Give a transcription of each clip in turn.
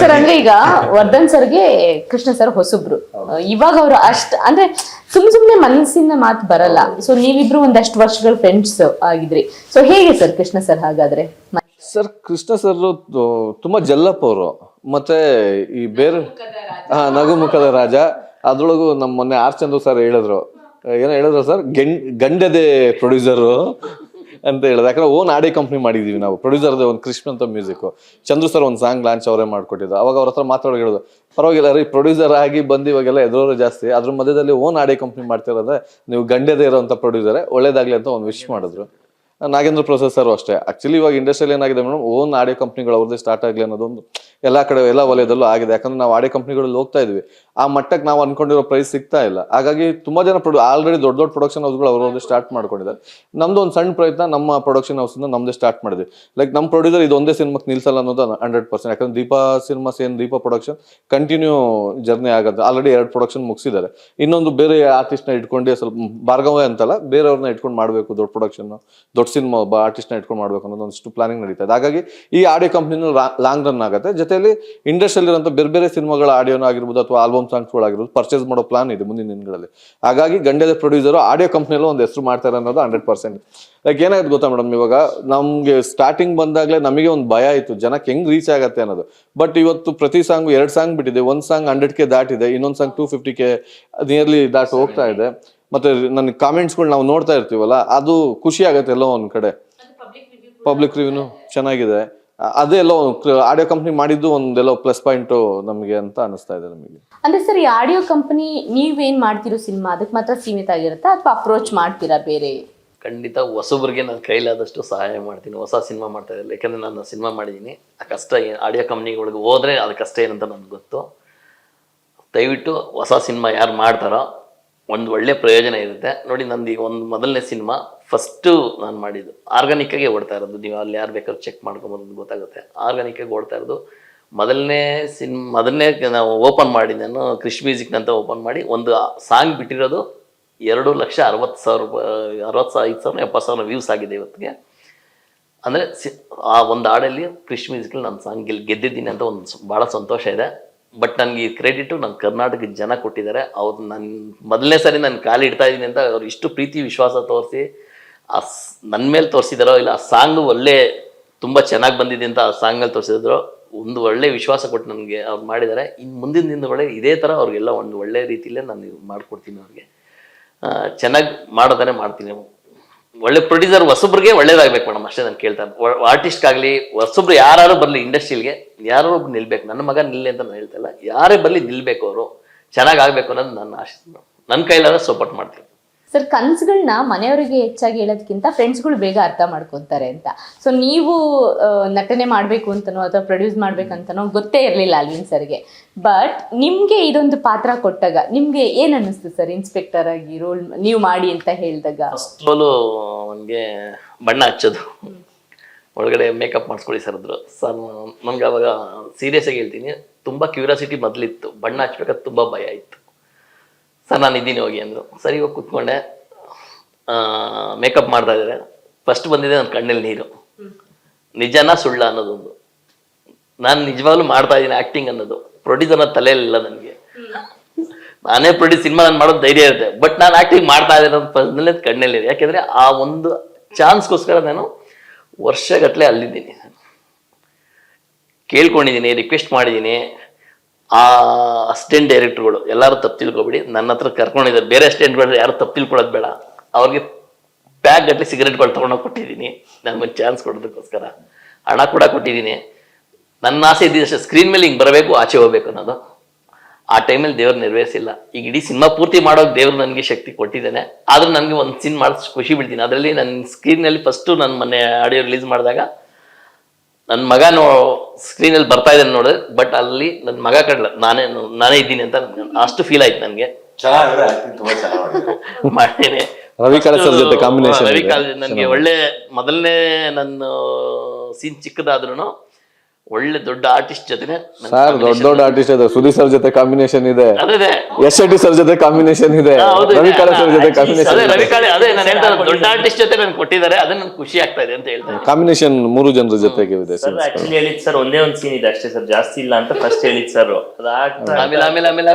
Sir ಅಂದ್ರೆ ಈಗ ವರ್ಧನ್ ಸರ್ಗೆ ಕೃಷ್ಣ ಸರ್ ಹೊಸಬ್ರು. ಇವಾಗ ಅವ್ರು ಅಷ್ಟ್ ಅಂದ್ರೆ ಸುಮ್ ಸುಮ್ನೆ ಮನಸ್ಸಿಂದ ಮಾತು ಬರಲ್ಲ. ಸೊ ನೀವಿಬ್ರು ಒಂದಷ್ಟು ವರ್ಷಗಳ ಫ್ರೆಂಡ್ಸ್ ಆಗಿದ್ರಿ. ಸೊ ಹೇಗೆ ಸರ್ ಕೃಷ್ಣ ಸರ್ ಹಾಗಾದ್ರೆ? ಸರ್ ಕೃಷ್ಣ ಸರ್ ತುಂಬಾ ಜಲ್ಲಪ್ಪ ಅವರು. ಮತ್ತೆ ಈ ಬೇರೆ ಹಾ ನಗುಮುಖದ ರಾಜ. ಅದ್ರೊಳಗು ನಮ್ಮ ಮೊನ್ನೆ ಆರ್ ಚಂದ್ರು ಸರ್ ಹೇಳಿದ್ರು. ಏನೋ ಹೇಳಿದ್ರು ಸರ್ ಗಂಡ್ ಗಂಡದೆ ಪ್ರೊಡ್ಯೂಸರು ಅಂತ ಹೇಳಿದೆ. ಯಾಕಂದ್ರೆ ಓನ್ ಆಡಿ ಕಂಪ್ನಿ ಮಾಡಿದೀವಿ ನಾವು. ಪ್ರೊಡ್ಯೂಸರ್ದು ಒಂದು ಕೃಷ್ಣ ಅಂತ ಮ್ಯೂಸಿಕ್ ಚಂದ್ರ ಸರ್ ಒಂದು ಸಾಂಗ್ ಲಾಂಚ್ ಅವರೇ ಮಾಡ್ಕೊಟ್ಟಿದ್ರು ಅವಾಗ ಅವ್ರ ಹತ್ರ ಮಾತಾಡೋದು ಹೇಳೋದು ಪರವಾಗಿಲ್ಲ ರೀ ಪ್ರೊಡ್ಯೂಸರ್ ಆಗಿ ಬಂದು ಇವಾಗೆಲ್ಲ ಎದುರೋರು ಜಾಸ್ತಿ. ಅದ್ರ ಮಧ್ಯದಲ್ಲಿ ಓನ್ ಆಡಿ ಕಂಪ್ನಿ ಮಾಡ್ತಿರೋದ್ರೆ ನೀವು ಗಂಡದೇ ಇರೋಂಥ ಪ್ರೊಡ್ಯೂಸರೇ ಒಳ್ಳೇದಾಗ್ಲಿ ಅಂತ ಒಂದು ವಿಶ್ ಮಾಡಿದ್ರು. ನಾಗೇಂದ್ರ ಪ್ರೊಸೆಸರು ಅಷ್ಟೇ. ಆಕ್ಚುಲಿ ಇವಾಗ ಇಂಡಸ್ಟ್ರಿಯಲ್ಲಿ ಏನಾಗಿದೆ ಮೇಡಮ್ ಓನ್ ಆಡಿಯೋ ಕಂಪ್ನಿಗಳು ಅವ್ರದ್ದೇ ಸ್ಟಾರ್ಟ್ ಆಗಲಿ ಅನ್ನೋದೊಂದು ಎಲ್ಲ ಕಡೆ, ಎಲ್ಲ ವಲಯದಲ್ಲೂ ಆಗಿದೆ. ಯಾಕಂದ್ರೆ ನಾವು ಆಡಿಯೋ ಕಂಪ್ನಿಗಳಲ್ಲಿ ಹೋಗ್ತಾ ಇದ್ವಿ. ಆ ಮಟ್ಟಕ್ಕೆ ನಾವು ಅನ್ಕೊಂಡಿರೋ ಪ್ರೈಸ್ ಸಿಗ್ತಾ ಇಲ್ಲ. ಹಾಗಾಗಿ ತುಂಬಾ ಜನ ಪ್ರೊಡ್ಯೂ ಆಲ್ರೆಡಿ ದೊಡ್ಡ ದೊಡ್ಡ ಪ್ರೊಡಕ್ಷನ್ ಹೌಸ್ಗಳು ಅವ್ರವ್ರದ್ದು ಸ್ಟಾರ್ಟ್ ಮಾಡ್ಕೊಂಡಿದ್ದಾರೆ. ನಮ್ದು ಒಂದು ಸಣ್ಣ ಪ್ರಯತ್ನ ನಮ್ಮ ಪ್ರೊಡಕ್ಷನ್ ಹೌಸ್ ನಮ್ದೇ ಸ್ಟಾರ್ಟ್ ಮಾಡಿದ್ವಿ. ಲೈಕ್ ನಮ್ಮ ಪ್ರೊಡ್ಯೂಸರ್ ಇದು ಒಂದೇ ಸಿನಿಮಾಕ್ಕೆ ನಿಲ್ಸಲ್ಲ ಅನ್ನೋದು ಹಂಡ್ರೆಡ್ ಪರ್ಸೆಂಟ್ ಯಾಕಂದ್ರೆ ದೀಪಾ ಸಿನಿಮಾಸ್ ಏನು ದೀಪ ಪ್ರೊಡಕ್ಷನ್ ಕಂಟಿನ್ಯೂ ಜರ್ನಿ ಆಗುತ್ತೆ ಆಲ್ರೆಡಿ ಎರಡು ಪ್ರೊಡಕ್ಷನ್ ಮುಗಿಸಿದ್ದಾರೆ. ಇನ್ನೊಂದು ಬೇರೆ ಆರ್ಟಿಸ್ಟ್ನ ಇಟ್ಕೊಂಡು ಸ್ವಲ್ಪ, ಭಾರ್ಗವೇ ಅಂತಲ್ಲ, ಬೇರೆಯವ್ರನ್ನ ಇಟ್ಕೊಂಡು ಮಾಡಬೇಕು ದೊಡ್ಡ ಪ್ರೊಡಕ್ಷನ್ ದೊಡ್ಡ ಸಿನಿಮಾ ಒಬ್ಬ ಆರ್ಟಿಸ್ಟ್ನ ಇಟ್ಕೊಂಡು ಮಾಡ್ಬೇಕು ಅನ್ನೋದು ಒಂದಿಷ್ಟು ಪ್ಲಾನಿಂಗ್ ನಡೀತಾ ಇದೆ. ಹಾಗಾಗಿ ಈ ಆಡಿಯೋ ಕಂಪ್ನಿನೂ ಲಾಂಗ್ ರನ್ ಆಗುತ್ತೆ. ಜೊತೆಯಲ್ಲಿ ಇಂಡಸ್ಟ್ರಿಯಲ್ಲಿ ಇರುವಂಥ ಬೇರೆ ಬೇರೆ ಸಿನಿಮಾಗಳ ಆಡಿಯೋನ ಆಗಿರ್ಬೋದು ಅಥವಾ ಆಲ್ಬಮ್ ಸಾಂಗ್ಸ್ಗಳಾಗಿರ್ಬೋದು ಪರ್ಚೇಸ್ ಮಾಡೋ ಪ್ಲಾನ್ ಇದೆ ಮುಂದಿನ ದಿನಗಳಲ್ಲಿ. ಹಾಗಾಗಿ ಗಂಡ್ಯದ ಪ್ರೊಡ್ಯೂಸರು ಆಡಿಯೋ ಕಂಪ್ನಿಯಲ್ಲೂ ಒಂದು ಹೆಸರು ಮಾಡ್ತಾರೆ ಅನ್ನೋದು ಹಂಡ್ರೆಡ್ ಪರ್ಸೆಂಟ್ ಲೈಕ್ ಏನಾಯ್ತು ಗೊತ್ತಾ ಮೇಡಮ್ ಇವಾಗ? ನಮಗೆ ಸ್ಟಾರ್ಟಿಂಗ್ ಬಂದಾಗಲೇ ನಮಗೆ ಒಂದು ಭಯ ಇತ್ತು. ಜನಕ್ಕೆ ಹೆಂಗೆ ರೀಚ್ ಆಗುತ್ತೆ ಅನ್ನೋದು. ಬಟ್ ಇವತ್ತು ಪ್ರತಿ ಸಾಂಗ್ ಎರಡು ಸಾಂಗ್ ಬಿಟ್ಟಿದೆ. ಒಂದು ಸಾಂಗ್ ಹಂಡ್ರೆಡ್ ಕೆ ದಾಟಿದೆ. ಇನ್ನೊಂದು song two fifty K nearly ದಾಟ್ ಹೋಗ್ತಾ ಇದೆ. ಮತ್ತೆ ನನ್ನ ಕಾಮೆಂಟ್ಸ್ಗಳು ನಾವು ನೋಡ್ತಾ ಇರ್ತೀವಲ್ಲ ಅದು ಖುಷಿ ಆಗತ್ತೆ ಎಲ್ಲೋ ಒಂದ್ ಕಡೆ. ಪಬ್ಲಿಕ್ ರಿವ್ಯೂನು ಚೆನ್ನಾಗಿದೆ. ಅದೆಲ್ಲೋ ಅದೇ ಎಲ್ಲೋ ಆಡಿಯೋ ಕಂಪ್ನಿ ಮಾಡಿದ್ದು ಒಂದೆಲ್ಲೋ ಪ್ಲಸ್ ಪಾಯಿಂಟ್ ನಮಗೆ ಅಂತ ಅನಿಸ್ತಾ ಇದೆ ನಮಗೆ. ಅಂದ್ರೆ ಸರ್ ಈ ಆಡಿಯೋ ಕಂಪನಿ ನೀವೇನ್ ಮಾಡ್ತಿರೋ ಸಿನಿಮಾ? ಅದಕ್ಕೆ ಮಾತ್ರ ಸೀಮಿತ ಆಗಿರುತ್ತಾ ಅಥವಾ ಅಪ್ರೋಚ್ ಮಾಡ್ತೀರಾ ಬೇರೆ? ಖಂಡಿತ ಹೊಸಬ್ರಿಗೆ ನಾನು ಕೈಲಾದಷ್ಟು ಸಹಾಯ ಮಾಡ್ತೀನಿ. ಹೊಸ ಸಿನಿಮಾ ಮಾಡ್ತಾ ಇರಲಿಲ್ಲ ಯಾಕಂದರೆ ನಾನು ಸಿನಿಮಾ ಮಾಡಿದ್ದೀನಿ. ಆ ಕಷ್ಟ ಏನು ಆಡಿಯೋ ಕಂಪ್ನಿಗಳಿಗೆ ಹೋದ್ರೆ ಅದು ಕಷ್ಟ ಏನಂತ ನನಗೆ ಗೊತ್ತು. ದಯವಿಟ್ಟು ಹೊಸ ಸಿನಿಮಾ ಯಾರು ಮಾಡ್ತಾರೋ ಒಂದು ಒಳ್ಳೆ ಪ್ರಯೋಜನ ಇರುತ್ತೆ. ನೋಡಿ, ನಂದು ಈಗ ಒಂದು ಮೊದಲನೇ ಸಿನಿಮಾ ಫಸ್ಟು ನಾನು ಮಾಡಿದ್ದು. ಆರ್ಗಾನಿಕ್ಕಾಗೆ ಓಡ್ತಾ ಇರೋದು. ನೀವು ಅಲ್ಲಿ ಯಾರು ಬೇಕಾದ್ರೂ ಚೆಕ್ ಮಾಡ್ಕೊಬೋದು, ಗೊತ್ತಾಗುತ್ತೆ. ಆರ್ಗಾನಿಕ್ಕಾಗಿ ಓಡ್ತಾ ಇರೋದು. ಮೊದಲನೇ ಸಿನ್, ಮೊದಲನೇ ನಾವು ಓಪನ್ ಮಾಡಿ ನಾನು ಮ್ಯೂಸಿಕ್ ಅಂತ ಓಪನ್ ಮಾಡಿ ಒಂದು ಸಾಂಗ್ ಬಿಟ್ಟಿರೋದು ಎರಡು ಲಕ್ಷ ಅರವತ್ತು ಸಾವಿರ ರೂಪಾಯಿ ಅರವತ್ತು ಸಾವಿರ ಐದು ಸಾವಿರ ಎಪ್ಪತ್ತು ಸಾವಿರ ವ್ಯೂಸ್ ಆಗಿದೆ ಇವತ್ತಿಗೆ. ಅಂದರೆ ಸಿ, ಆ ಒಂದು ಹಾಡಲ್ಲಿ ಕೃಷಿ ಮ್ಯೂಸಿಕಲ್ಲಿ ನಾನು ಸಾಂಗ್ ಗೆಲ್, ಗೆದ್ದಿದ್ದೀನಿ ಅಂತ ಒಂದು ಭಾಳ ಸಂತೋಷ ಇದೆ. ಬಟ್ ನನಗೆ ಈ ಕ್ರೆಡಿಟು ನನ್ನ ಕರ್ನಾಟಕದ ಜನ ಕೊಟ್ಟಿದ್ದಾರೆ. ಅವ್ರು ನನ್ನ ಮೊದಲನೇ ಸರಿ ನಾನು ಕಾಲು ಇಡ್ತಾ ಇದ್ದೀನಿ ಅಂತ ಅವ್ರು ಇಷ್ಟು ಪ್ರೀತಿ, ವಿಶ್ವಾಸ ತೋರಿಸಿ, ಆ ನನ್ನ ಮೇಲೆ ತೋರಿಸಿದಾರೋ ಇಲ್ಲ, ಆ ಸಾಂಗು ಒಳ್ಳೆ, ತುಂಬ ಚೆನ್ನಾಗಿ ಬಂದಿದೆ ಅಂತ ಆ ಸಾಂಗಲ್ಲಿ ತೋರಿಸಿದ್ರು. ಒಂದು ಒಳ್ಳೆ ವಿಶ್ವಾಸ ಕೊಟ್ಟು ನನಗೆ ಅವ್ರು ಮಾಡಿದ್ದಾರೆ. ಇನ್ನು ಮುಂದಿನ ದಿನದೊಳಗೆ ಇದೇ ಥರ ಅವ್ರಿಗೆಲ್ಲ ಒಂದು ಒಳ್ಳೆ ರೀತಿಯಲ್ಲೇ ನಾನು ಮಾಡ್ಕೊಡ್ತೀನಿ ಅವ್ರಿಗೆ. ಚೆನ್ನಾಗಿ ಮಾಡೋದನ್ನೇ ಮಾಡ್ತೀನಿ. ಒಳ್ಳೆ ಪ್ರೊಡ್ಯೂಸರ್ ಹೊಸಬ್ರಿಗೆ ಒಳ್ಳೇದಾಗ್ಬೇಕು ಮೇಡಮ್, ಅಷ್ಟೇ ನಾನು ಕೇಳ್ತಾನೆ ಆರ್ಟಿಸ್ಟ್ ಆಗಲಿ ಹೊಸಬ್ರು ಯಾರು ಬರಲಿ ಇಂಡಸ್ಟ್ರಿಲ್ಗೆ ಯಾರೋ ಒಬ್ರು ನಿಲ್ಬೇಕು. ನನ್ನ ಮಗ ನಿಲ್ಲಿ ಅಂತ ನಾನು ಹೇಳ್ತಾ ಇಲ್ಲ. ಯಾರೇ ಬರಲಿ ನಿಲ್ಬೇಕು ಅವರು. ಚೆನ್ನಾಗಿ ಆಗಬೇಕು ಅನ್ನೋದು ನನ್ನ ಆಶೆ ನನ್ನ ಕೈಲಾದ್ರೆ ಸಪೋರ್ಟ್ ಮಾಡ್ತೀನಿ. ಸರ್ ಕನಸುಗಳನ್ನ ಮನೆಯವರಿಗೆ ಹೆಚ್ಚಾಗಿ ಹೇಳೋದಕ್ಕಿಂತ ಫ್ರೆಂಡ್ಸ್ಗಳು ಬೇಗ ಅರ್ಥ ಮಾಡ್ಕೊತಾರೆ ಅಂತ. ಸೊ ನೀವು ನಟನೆ ಮಾಡಬೇಕು ಅಂತನೋ ಅಥವಾ ಪ್ರೊಡ್ಯೂಸ್ ಮಾಡ್ಬೇಕಂತನೋ ಗೊತ್ತೇ ಇರಲಿಲ್ಲ ಅಲ್ವಿನ್ ಸರ್ಗೆ ಬಟ್ ನಿಮಗೆ ಇದೊಂದು ಪಾತ್ರ ಕೊಟ್ಟಾಗ ನಿಮಗೆ ಏನು ಅನ್ನಿಸ್ತು ಸರ್ ಇನ್ಸ್ಪೆಕ್ಟರ್ ಆಗಿ ರೋಲ್ ನೀವು ಮಾಡಿ ಅಂತ ಹೇಳಿದಾಗ? ನನಗೆ ಬಣ್ಣ ಹಚ್ಚೋದು. ಒಳಗಡೆ ಮೇಕಪ್ ಮಾಡಿಸ್ಕೊಳ್ಳಿ ಸರ್ ಅಂದ್ರು ಸರ್ ನನಗೆ ಅವಾಗ ಸೀರಿಯಸ್ ಆಗಿ ಹೇಳ್ತೀನಿ, ತುಂಬ ಕ್ಯೂರಿಯಾಸಿಟಿ ಮೊದಲಿತ್ತು. ಬಣ್ಣ ಹಚ್ಬೇಕಾದ್ರೆ ತುಂಬ ಭಯ ಇತ್ತು. ಸರ್, ನಾನು ಇದ್ದೀನಿ ಹೋಗಿ ಅಂದರು. ಸರಿ ಹೋಗಿ ಕೂತ್ಕೊಂಡೆ. ಮೇಕಪ್ ಮಾಡ್ತಾ ಇದ್ದಾರೆ. ಫಸ್ಟ್ ಬಂದಿದೆ ನನ್ನ ಕಣ್ಣಲ್ಲಿ ನೀರು. ನಿಜನಾ ಸುಳ್ಳ ಅನ್ನೋದೊಂದು. ನಾನು ನಿಜವಾಗ್ಲೂ ಮಾಡ್ತಾ ಇದ್ದೀನಿ ಆ್ಯಕ್ಟಿಂಗ್ ಅನ್ನೋದು. ಪ್ರೊಡ್ಯೂಸರ್ನ ತಲೆಯಲ್ಲಿಲ್ಲ ನನಗೆ. ನಾನೇ ಪ್ರೊಡ್ಯೂಸ್ ಸಿನಿಮಾ ನಾನು ಮಾಡೋದು ಧೈರ್ಯ ಇರುತ್ತೆ. ಬಟ್ ನಾನು ಆ್ಯಕ್ಟಿಂಗ್ ಮಾಡ್ತಾ ಇದ್ದೀನಿ ಫಸ್ಟ್ನಲ್ಲೇ ಕಣ್ಣಲ್ಲಿದೆ ಯಾಕೆಂದರೆ ಆ ಒಂದು ಚಾನ್ಸ್ಗೋಸ್ಕರ ನಾನು ವರ್ಷಗಟ್ಟಲೆ ಅಲ್ಲಿದ್ದೀನಿ. ಕೇಳ್ಕೊಂಡಿದ್ದೀನಿ ರಿಕ್ವೆಸ್ಟ್ ಮಾಡಿದ್ದೀನಿ. ಆ ಅಸಿಸ್ಟೆಂಟ್ ಡೈರೆಕ್ಟರ್ಗಳು ಎಲ್ಲರೂ ತಪ್ಪು ತಿಳ್ಕೊಬೇಡಿ ನನ್ನ ಹತ್ರ ಕರ್ಕೊಂಡಿದ್ದಾರೆ. ಬೇರೆ ಅಸಿಸ್ಟೆಂಟ್ಗಳು ಯಾರು ತಪ್ಪು ತಿಳ್ಕೊಳ್ಳೋದು ಬೇಡ. ಅವ್ರಿಗೆ ಪ್ಯಾಕ್ ಗಟ್ಟಲೆ ಸಿಗರೇಟ್ಗಳು ತೊಗೊಂಡೋಗಿ ಕೊಟ್ಟಿದ್ದೀನಿ. ನನಗೊಂದು ಚಾನ್ಸ್ ಕೊಡೋದಕ್ಕೋಸ್ಕರ. ಹಣ ಕೂಡ ಕೊಟ್ಟಿದ್ದೀನಿ. ನನ್ನ ಆಸೆ ಇದ್ದಿದ್ದಷ್ಟೇ ಸ್ಕ್ರೀನ್ ಮೇಲೆ ಹಿಂಗೆ ಬರಬೇಕು, ಆಚೆ ಹೋಗ್ಬೇಕು ಅನ್ನೋದು. ಆ ಟೈಮಲ್ಲಿ ದೇವ್ರು ನೆರವೇರಿಸಿಲ್ಲ. ಈಗ ಇಡೀ ಸಿನಿಮಾ ಪೂರ್ತಿ ಮಾಡೋಕೆ ದೇವ್ರು ನನಗೆ ಶಕ್ತಿ ಕೊಟ್ಟಿದ್ದಾನೆ. ಆದರೂ ನನಗೆ ಒಂದು ಸಿನ್ ಮಾಡಿಸ್ ಖುಷಿ ಬಿಡ್ತೀನಿ. ಅದರಲ್ಲಿ ನನ್ನ ಸ್ಕ್ರೀನಲ್ಲಿ ಫಸ್ಟು ನನ್ನ ಮೊನ್ನೆ ಆಡಿಯೋ ರಿಲೀಸ್ ಮಾಡಿದಾಗ ನನ್ನ ಮಗ ನೋ ಸ್ಕ್ರೀನಲ್ಲಿ ಬರ್ತಾ ಇದ್ದಾನೆ ನೋಡಿದ್ರೆ ಬಟ್ ಅಲ್ಲಿ ನನ್ನ ಮಗ ಕಡಲ ನಾನೇ ನಾನೇ ಇದ್ದೀನಿ ಅಂತ ಅಷ್ಟು ಫೀಲ್ ಆಯ್ತು ನನಗೆ. ಮಾಡ್ತೇನೆ. ರವಿ ಸರ್ ಜೊತೆ ರವಿ. ನನಗೆ ಒಳ್ಳೆ ಮೊದಲನೇ ನನ್ನ ಸೀನ್ ಚಿಕ್ಕದಾದ್ರೂ ಒಳ್ಳೆ ದೊಡ್ಡ ಆರ್ಟಿಸ್ಟ್ ಜೊತೆ ಸರ್ ದೊಡ್ಡ ದೊಡ್ಡ ಆರ್ಟಿಸ್ಟ್ ಇದೆ. ಸುದೀಪ್ ಸರ್ ಜೊತೆ ಕಾಂಬಿನೇಷನ್ ಇದೆ. ಅದೇ. ಎಸ್ ಶೆಟ್ಟಿ ಸರ್ ಜೊತೆ ಕಾಂಬಿನೇಷನ್ ಇದೆ. ಹಾ, ಹೌದು, ರವಿ ಇದೆ. ಕಾಳೆ ಸರ್ ಜೊತೆ ಕಾಂಬಿನೇಷನ್ ಅದೇ ಕಾಳೆ ಅದೇ ನಾನು ಹೇಳ್ತಾರೆ ದೊಡ್ಡ ಆರ್ಟಿಸ್ಟ್ ಜೊತೆ ನನ್ಗೆ ಕೊಟ್ಟಿದ್ದಾರೆ ಅದನ್ನ ನನ್ಗೆ ಖುಷಿ ಆಗ್ತಾ ಇದೆ ಅಂತ ಹೇಳ್ತಾರೆ ಕಾಂಬಿನೇಷನ್ ಮೂರು ಜನರ ಜೊತೆಗೆ ಇದೆ ಸರ್ ಆಕ್ಚುಲಿ ಹೇಳಿದ್ ಸರ್ ಒಂದೇ ಒಂದ್ ಸೀನ್ ಇದೆ ಅಷ್ಟೇ ಸರ್ ಜಾಸ್ತಿ ಇಲ್ಲ ಅಂತ ಫಸ್ಟ್ ಹೇಳಿದ್ ಸರ್ ಅದ್ರೊಳಗೆ ಆಮೇಲೆ ಆಮೇಲೆ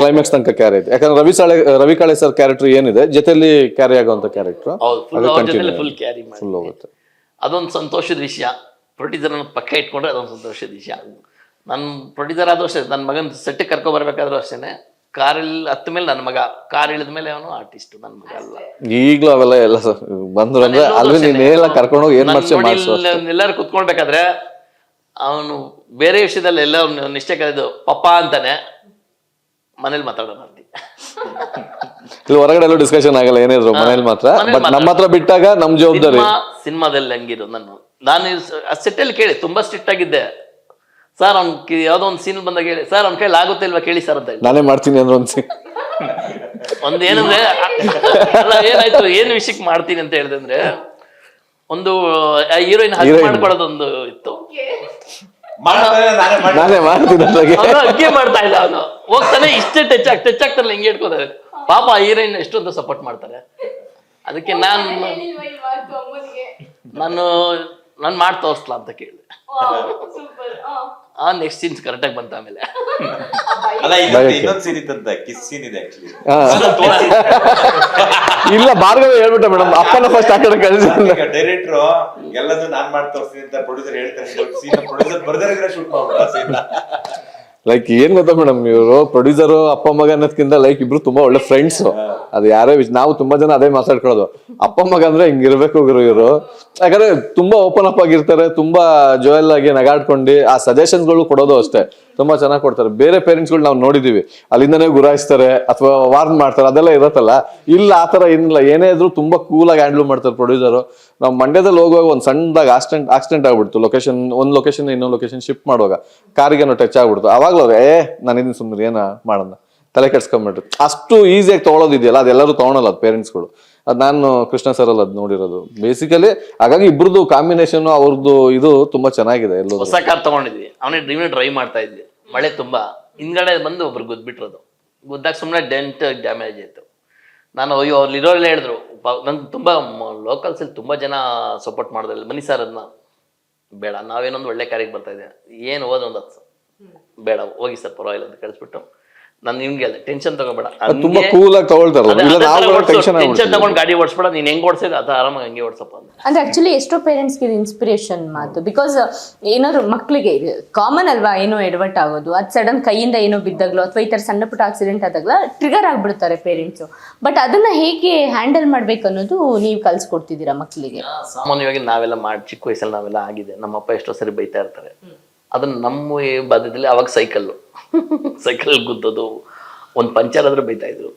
ಕ್ಲೈಮ್ಯಾಕ್ಸ್ ತನಕ ಕ್ಯಾರಿ ಐತೆ ಯಾಕಂದ್ರೆ ರವಿ ಸಾಳೆ ರವಿ ಕಾಳೆ ಸರ್ ಕ್ಯಾರೆಕ್ಟರ್ ಏನಿದೆ ಜೊತೆಲಿ ಕ್ಯಾರಿ ಆಗುವಂತ ಕ್ಯಾರೆಕ್ಟರ್ ಹೌದು ಫುಲ್ ಅವ್ರ ಫುಲ್ ಕ್ಯಾರಿ ಮಾಡಿ ಫುಲ್ ಹೋಗುತ್ತೆ. ಅದೊಂದು ಸಂತೋಷದ ವಿಷಯ. ಪ್ರೊಡ್ಯೂಸರ್ ಪಕ್ಕ ಇಟ್ಕೊಂಡ್ರೆ ಅದೊಂದು ಸಂತೋಷದ ವಿಷಯ. ನನ್ನ ಪ್ರೊಡ್ಯೂಸರ್ ಆದ್ರೂ ಅಷ್ಟೇ ನನ್ನ ಮಗನ ಸೆಟ್ಟಿಗೆ ಕರ್ಕೊಬರ್ಬೇಕಾದ್ರೂ ಬರ್ಬೇಕಾದ್ರೂ ಕಾರ್ ಕಾರಲ್ಲಿ ಹತ್ತ ಮೇಲೆ ನನ್ನ ಮಗ ಕಾರ್ ಇಳಿದ ಮೇಲೆ ಅವನು ಆರ್ಟಿಸ್ಟ್ ನನ್ನ ಮಗ ಅಲ್ಲ. ಈಗಲೂ ಅವೆಲ್ಲ ಎಲ್ಲ ಸ- ಬಂದ್ರು ಅಂದ್ರೆ ಅಲ್ಲಿ ನೀನೆಲ್ಲ ಕರ್ಕೊಂಡು ಹೋಗಿ ಏನ್ ಮಾಡ್ಸಿ ಎಲ್ಲರೂ ಕುತ್ಕೊಳ್ಬೇಕಾದ್ರೆ ಅವನು ಬೇರೆ ವಿಷಯದಲ್ಲಿ ಎಲ್ಲ ನಿಷ್ಠೆ ಕರೆದು ಪಪ್ಪ ಅಂತಾನೆ ಮನೇಲಿ ಮಾತಾಡೋಣ ಇಲ್ಲಿ ಹೊರಗಡೆ ಎಲ್ಲೂ ಡಿಸ್ಕಷನ್ ಆಗಲ್ಲ ಏನಿದ್ರು ಮನೇಲಿ ಮಾತ್ರ. ಬಟ್. ನಮ್ಮ ಹತ್ರ ಬಿಟ್ಟಾಗ ನಮ್ ಜವಾಬ್ದಾರಿ. ಸಿನಿಮಾ ಸಿನಿಮಾದಲ್ಲಿ ಹಂಗಿರೋದು ನಾನು ನಾನು ಸೆಟ್ಟಲ್ಲಿ ಕೇಳಿ ತುಂಬಾ ಸ್ಟ್ರಿಕ್ಟ್ ಆಗಿದ್ದೆ. ಸರ್ ಅವ್ನ್ ಯಾವುದೋ ಒಂದು ಸೀನ್ ಬಂದಾಗ ಹೇಳಿ ಸರ್ ಅವ್ನ ಕೈಲಿ ಆಗುತ್ತೆ ಇಲ್ವಾ ಕೇಳಿ ಸರ್ ಅಂತ ಹೇಳಿ. ನಾನೇ ಮಾಡ್ತೀನಿ ಅಂದ್ರೆ ಒಂದ್ ಒಂದ್ ಏನಂದ್ರೆ ಅಲ್ಲ ಏನಾಯ್ತು ಏನ್ ವಿಷಯಕ್ಕೆ ಮಾಡ್ತೀನಿ ಅಂತ ಹೇಳಿದ್ರೆ ಅಂದ್ರೆ ಒಂದು ಹೀರೋಯಿನ್ ಹಾಗೆ. ಮಾಡ್ಕೊಳ್ಳೋದೊಂದು ಇತ್ತು. ನಾನೇ ಮಾಡ್ತೀನಿ. ಅದ್ರಾಗೆ. ಅವನು ಮಾಡ್ತಾ ಇಲ್ಲ ಅವನು. ಹೋಗ್ತಾನೆ ಇಷ್ಟೇ ಟಚ್ ಆಗ್ ಟಚ್ ಆಗ್ತಾರಲ್ಲ ಹಿಂಗೆ ಇಟ್ಕೋತಾರೆ ಪಾಪ ಆ ಹೀರೋಯಿನ್ ಎಷ್ಟೊಂದು ಸಪೋರ್ಟ್ ಮಾಡ್ತಾರೆ. ಅದಕ್ಕೆ ನಾನು ನಾನು ನಾನು ಮಾಡಿ ತೋರಿಸ್ಲಾ ಅಂತ ಕೇಳಿದೆ. ಆ ನೆಕ್ಸ್ಟ್ ಸೀನ್ಸ್ ಕರೆಕ್ಟಾಗಿ ಬಂತ ಆಮೇಲೆ. ಅಲ್ಲ ಇನ್ನೊಂದು ಇನ್ನೊಂದ್ ಸೀನ್ ಇತ್ತಂತ ಕಿಸ್ ಸೀನ್ ಇದೆ ಆಕ್ಚುಲಿ ಹಾ. ಇಲ್ಲ ಭಾರ್ಗವ ಹೇಳ್ಬಿಟ್ಟ ಮೇಡಮ್ ಅಪ್ಪನ ಫಸ್ಟ್ ಆ ಕಡೆ ಕಳಿಸಿ. ಡೈರೆಕ್ಟ್ರು ಎಲ್ಲದೂ ನಾನ್ ಮಾಡಿ ತೋರಿಸ್ತೀನಿ ಅಂತ ಪ್ರೊಡ್ಯೂಸರ್ ಹೇಳ್ತಾರೆ ಸೀನ್ ಪ್ರೊಡ್ಯೂಸರ್ ಬರ್ದಾರ ಶೂಟ್ ಮಾಡ್ಬಿಡ ಸೀನ್ ಲೈಕ್ ಏನ್ ಗೊತ್ತಾ ಮೇಡಮ್ ಇವರು ಪ್ರೊಡ್ಯೂಸರ್ ಅಪ್ಪ ಮಗ ಅನ್ನೋದ್ಕಿಂತ ಲೈಕ್ ಇಬ್ರು ತುಂಬಾ ಒಳ್ಳೆ ಫ್ರೆಂಡ್ಸ್ ಅದು ಯಾರೇ ವಿಷ್- ನಾವು ತುಂಬಾ ಜನ ಅದೇ ಮಾತಾಡ್ಕೊಳ್ಳೋದು. ಅಪ್ಪ ಮಗ ಅಂದ್ರೆ ಹಿಂಗಿರ್ಬೇಕು ಗುರು ಇವರು. ಯಾಕಂದ್ರೆ ತುಂಬಾ ಓಪನ್ ಅಪ್ ಆಗಿರ್ತಾರೆ ತುಂಬಾ ಜೋಯಲ್ ಆಗಿ ನಗಾಡ್ಕೊಂಡು ಆ ಸಜೆಷನ್ಸ್ಗಳು ಕೊಡೋದು ಅಷ್ಟೇ. ತುಂಬಾ ಚೆನ್ನಾಗಿ ಕೊಡ್ತಾರೆ. ಬೇರೆ ಪೇರೆಂಟ್ಸ್ಗಳು ನಾವು ನೋಡಿದೀವಿ. ಅಲ್ಲಿಂದನೇ ಗುರಾಯಿಸ್ತಾರೆ ಅಥವಾ ವಾರ್ನ್ ಮಾಡ್ತಾರೆ ಅದೆಲ್ಲ ಇರತ್ತಲ್ಲ. ಇಲ್ಲ ಆತರ ಏನಿಲ್ಲ. ಏನೇ ಇದ್ರು ತುಂಬಾ ಕೂಲ್ ಆಗಿ ಹ್ಯಾಂಡಲ್ ಮಾಡ್ತಾರೆ ಪ್ರೊಡ್ಯೂಸರ್ ನಾವು ಮಂಡ್ಯದಲ್ಲಿ ಹೋಗುವಾಗ ಒಂದು ಸಣ್ಣದಾಗ ಆಕ್ಸಿಡೆಂಟ್ ಆಕ್ಸಿಡೆಂಟ್ ಆಗ್ಬಿಡ್ತು. ಲೊಕೇಶನ್ ಒಂದು ಲೊಕೇಶನ್ ಇನ್ನೊಂದು ಲೊಕೇಶನ್ ಶಿಫ್ಟ್ ಮಾಡುವಾಗ ಕಾರಿಗೆ ಟಚ್ ಆಗ್ಬಿಡ್ತು. ಅವಾಗಲೂ ಏ, ನಾನು ಇದನ್ನ ಸುಮ್ಮನೆ ಏನ ಮಾಡೋಣ? ತಲೆ ಕೆಡ್ಸ್ಕೊಂಬಿಟ್ರು. ಅಷ್ಟು ಈಸಿಯಾಗಿ ತೊಗೊಳೋದಿದೆಯಲ್ಲ ಅದೆಲ್ಲರೂ ತೊಗೊಳಲ್ಲ ಅದು ಪೇರೆಂಟ್ಸ್ಗಳು ಅದು ನಾನು ಕೃಷ್ಣ ಸರ್ ಅಲ್ಲಿ ಅದ್ ನೋಡಿರೋದು. ಬೇಸಿಕಲಿ ಹಾಗಾಗಿ ಇಬ್ರದ್ದು ಕಾಂಬಿನೇಷನ್ ಅವ್ರದ್ದು ಇದು ತುಂಬಾ ಚೆನ್ನಾಗಿದೆ ಎಲ್ಲರೂ ಹೊಸ ಕಾರ್ ತಗೊಂಡಿದ್ವಿ. ಅವನೇ ಡ್ರೀಮ್ ಡ್ರೈವ್ ಮಾಡ್ತಾ ಇದ್ವಿ. ಮಳೆ ತುಂಬಾ. ಹಿಂದ್ಗಡೆ ಬಂದು ಒಬ್ರು ಗುದ್ಬಿಟ್ರದು. ಗುದ್ದಾಗ ಸುಮ್ಮನೆ ಡೆಂಟ್ ಡ್ಯಾಮೇಜ್ ಆಯ್ತು. ನಾನು ಅಯ್ಯೋ ಅವ್ರು ಇರೋರೆಲ್ಲ ಹೇಳಿದ್ರು ನಂಗೆ ತುಂಬಾ ಲೋಕಲ್ಸ್ ಅಲ್ಲಿ ತುಂಬಾ ಜನ ಸಪೋರ್ಟ್ ಮಾಡಿದ್ರಲ್ಲ ಮನಿ ಸರ್ ಅದನ್ನ ಬೇಡ ನಾವೇನೊಂದು ಒಳ್ಳೆ ಕಾರ್ಯಕ್ಕೆ ಬರ್ತಾ ಇದೆ ಏನು ಓದೊಂದು ಹತ್ತು ಬೇಡ ಹೋಗಿ ಸರ್ ಪರವಾಗಿಲ್ಲ ಅಂತ ಕಳಿಸ್ಬಿಟ್ಟು. ನಾನು ನಿಮ್ಗೆ ಟೆನ್ಷನ್ ತಗೋಬೇಡ. ಅದ್ ತುಂಬಾ ಕೂಲ್ ಆಗಿ ತಗೊಳ್ತಾರೆ ಇಲ್ಲ ನಾವು ಟೆನ್ಷನ್ ಟೆನ್ಷನ್ ತಗೊಂಡು ಗಾಡಿ ಓಡಿಸ್ಬೇಡ ನೀನ್ ಹೆಂಗ್ ಓಡಿಸಿದ್ರೆ ಅದು ಆರಾಮಾಗಿ ಹಂಗೆ ಓಡಿಸಪ್ಪ ಅಂತ. ಅಂದ್ರೆ ಆಕ್ಚುಲಿ ಎಷ್ಟೋ ಪೇರೆಂಟ್ಸ್ಗೆ ಇನ್ಸ್ಪಿರೇಷನ್ ಮಾತು. ಬಿಕಾಸ್ ಏನಾದ್ರು ಮಕ್ಕಳಿಗೆ ಕಾಮನ್ ಅಲ್ವಾ ಏನೋ ಎಡವಟ್ ಆಗೋದು ಅದು ಸಡನ್ ಕೈಯಿಂದ ಏನೋ ಬಿದ್ದಾಗ್ಲೋ ಅಥವಾ ಈ ತರ ಸಣ್ಣ ಪುಟ್ಟ ಆಕ್ಸಿಡೆಂಟ್ ಆದಾಗ್ಲ ಟ್ರಿಗರ್ ಆಗ್ಬಿಡ್ತಾರೆ ಪೇರೆಂಟ್ಸ್ ಬಟ್ ಅದನ್ನ ಹೇಗೆ ಹ್ಯಾಂಡಲ್ ಮಾಡ್ಬೇಕು ಅನ್ನೋದು ನೀವು ಕಲ್ಸ್ಕೊಡ್ತಿದ್ದೀರಾ ಮಕ್ಕಳಿಗೆ ಸಾಮಾನ್ಯವಾಗಿ ನಾವೆಲ್ಲ ಮಾಡಿ ಚಿಕ್ಕ ವಯಸ್ಸಲ್ಲಿ ನಾವೆಲ್ಲ ಆಗಿದೆ. ನಮ್ಮಪ್ಪ ಎಷ್ಟೋ ಸರಿ ಬೈತಾ ಇರ್ತಾರೆ. ಅದನ್ನ ನಮ್ಮ ಬಾಧ್ಯದಲ್ಲಿ ಅವಾಗ ಸೈಕಲ್ಲು ಸೈಕಲ್ ಗುದ್ದೋದು. ಒಂದು ಪಂಚರ್ ಆದ್ರೆ ಬೈತಾ ಇದ್ರು.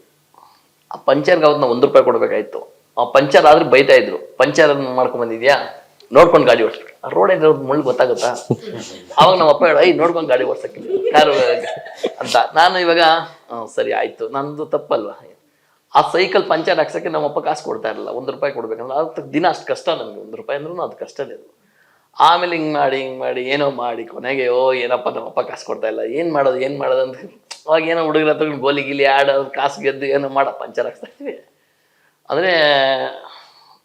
ಆ ಪಂಚರ್ಗೆ ಅವತ್ತು ನಾವು ಒಂದು ರೂಪಾಯಿ ಕೊಡ್ಬೇಕಾಯ್ತು. ಆ ಪಂಚರ್ ಆದ್ರೆ ಬೈತಾ ಇದ್ರು. ಪಂಚರ್ ಮಾಡ್ಕೊಂಡ್ ಬಂದಿದ್ಯಾ? ನೋಡ್ಕೊಂಡು ಗಾಡಿ ಓಡಿಸ್ಬಿಟ್ಟು ಆ ರೋಡ್ ಇದ್ರೆ ಮುಳ್ಳು ಗೊತ್ತಾಗುತ್ತಾ? ಅವಾಗ ನಮ್ಮ ಅಪ್ಪ ಹೇಳ ಐ ನೋಡ್ಕೊಂಡು ಗಾಡಿ ಓಡಿಸಕ್ಕೆ. ಕಾರು ಅಂತ. ನಾನು ಇವಾಗ ಸರಿ ಆಯ್ತು. ನಂದು ತಪ್ಪಲ್ವಾ? ಆ ಸೈಕಲ್ ಪಂಚರ್ ಹಾಕ್ಸಕ್ಕೆ ನಮ್ಮ ಅಪ್ಪ ಕಾಸು ಕೊಡ್ತಾ ಇರಲಿಲ್ಲ. ಒಂದು ರೂಪಾಯಿ ಕೊಡ್ಬೇಕಂದ್ರೆ ಅದಕ್ಕೆ ದಿನ ಅಷ್ಟು ಕಷ್ಟ ನನಗೆ ಒಂದು ರೂಪಾಯಿ ಅಂದ್ರೂ ಅದು ಕಷ್ಟನೇ ಆಮೇಲೆ ಹಿಂಗೆ ಮಾಡಿ ಹಿಂಗೆ ಮಾಡಿ, ಏನೋ ಮಾಡಿ, ಕೊನೆಗೆ, ಓ, ಏನಪ್ಪ ನಮ್ಮಪ್ಪ ಕಾಸು ಕೊಡ್ತಾ ಇಲ್ಲ, ಏನು ಮಾಡೋದು ಏನು ಮಾಡೋದು ಅಂತ ಅವಾಗ ಏನೋ ಹುಡುಗರ ಹತ್ರ ಗೋಲಿ ಗಿಲಿ ಆಡೋದು ಕಾಸು ಗೆದ್ದು ಏನೋ ಮಾಡೋ ಪಂಚರ್ ಹಾಕ್ಸ್ತಾ ಇದ್ವಿ. ಅಂದರೆ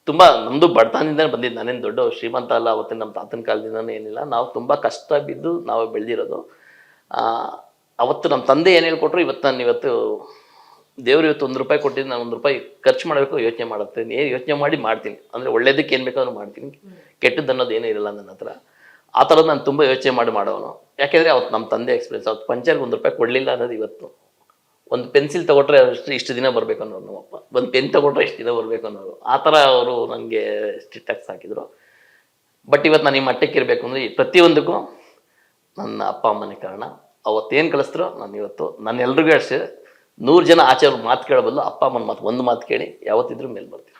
ತುಂಬ ನಮ್ಮದು ಬಡತನದಿಂದನೇ ಬಂದಿದ್ದು. ನಾನೇನು ದೊಡ್ಡ ಶ್ರೀಮಂತ ಅಲ್ಲ, ಅವತ್ತಿನ ನಮ್ಮ ತಾತನ ಕಾಲದಿಂದನೂ ಏನಿಲ್ಲ. ನಾವು ತುಂಬ ಕಷ್ಟ ಬಿದ್ದು ನಾವು ಬೆಳೆದಿರೋದು. ಅವತ್ತು ನಮ್ಮ ತಂದೆ ಏನು ಹೇಳ್ಕೊಟ್ರು, ಇವತ್ತು ನಾನು ಇವತ್ತು ದೇವ್ರು ಇವತ್ತು ಒಂದು ರೂಪಾಯಿ ಕೊಟ್ಟಿದ್ದು ನಾನು ಒಂದು ರೂಪಾಯಿ ಖರ್ಚು ಮಾಡಬೇಕು, ಯೋಚನೆ ಮಾಡುತ್ತೆ. ಏನು ಯೋಚನೆ ಮಾಡಿ ಮಾಡ್ತೀನಿ. ಅಂದರೆ ಒಳ್ಳೇದಕ್ಕೆ ಏನು ಬೇಕಾದ್ರೂ ಮಾಡ್ತೀನಿ. ಕೆಟ್ಟದ್ದು ಅನ್ನೋದು ಏನೂ ಇರಲ್ಲ ನನ್ನ ಹತ್ರ. ಆ ಥರದ್ದು ನಾನು ತುಂಬ ಯೋಚನೆ ಮಾಡಿ ಮಾಡೋನು. ಯಾಕೆಂದರೆ ಅವತ್ತು ನಮ್ಮ ತಂದೆ ಎಕ್ಸ್ಪೀರಿಯನ್ಸ್ ಅವತ್ತು ಪಂಚರ್ಗೆ ಒಂದು ರೂಪಾಯಿ ಕೊಡಲಿಲ್ಲ ಅನ್ನೋದು ಇವತ್ತು. ಒಂದು ಪೆನ್ಸಿಲ್ ತೊಗೊಟ್ರೆ ಅಷ್ಟು ಇಷ್ಟು ದಿನ ಬರಬೇಕು ಅನ್ನೋರು ನಮ್ಮಪ್ಪ. ಒಂದು ಪೆನ್ ತೊಗೊಟ್ರೆ ಇಷ್ಟು ದಿನ ಬರಬೇಕು ಅನ್ನೋರು. ಆ ಥರ ಅವರು ನನಗೆ ಸ್ಟ್ರಿಕ್ಟಾಗಿ ಸಾಕಿದ್ರು. ಬಟ್ ಇವತ್ತು ನಾನು ಈ ಮಟ್ಟಕ್ಕೆ ಇರಬೇಕು ಅಂದರೆ ಪ್ರತಿಯೊಂದಕ್ಕೂ ನನ್ನ ಅಪ್ಪ ಅಮ್ಮನೇ ಕಾರಣ. ಅವತ್ತೇನು ಕಲಿಸ್ತರೋ ನಾನು ಇವತ್ತು, ನಾನು ಎಲ್ರಿಗೂ ಅಷ್ಟೇ ನೂರು ಜನ ಆಚೆ ಅವ್ರ ಮಾತು ಕೇಳಬಲ್ಲ ಅಪ್ಪ ಅಮ್ಮನ ಮಾತು ಒಂದು ಮಾತು ಕೇಳಿ ಯಾವತ್ತಿದ್ರೂ ಮೇಲೆ ಬರ್ತೀವಿ.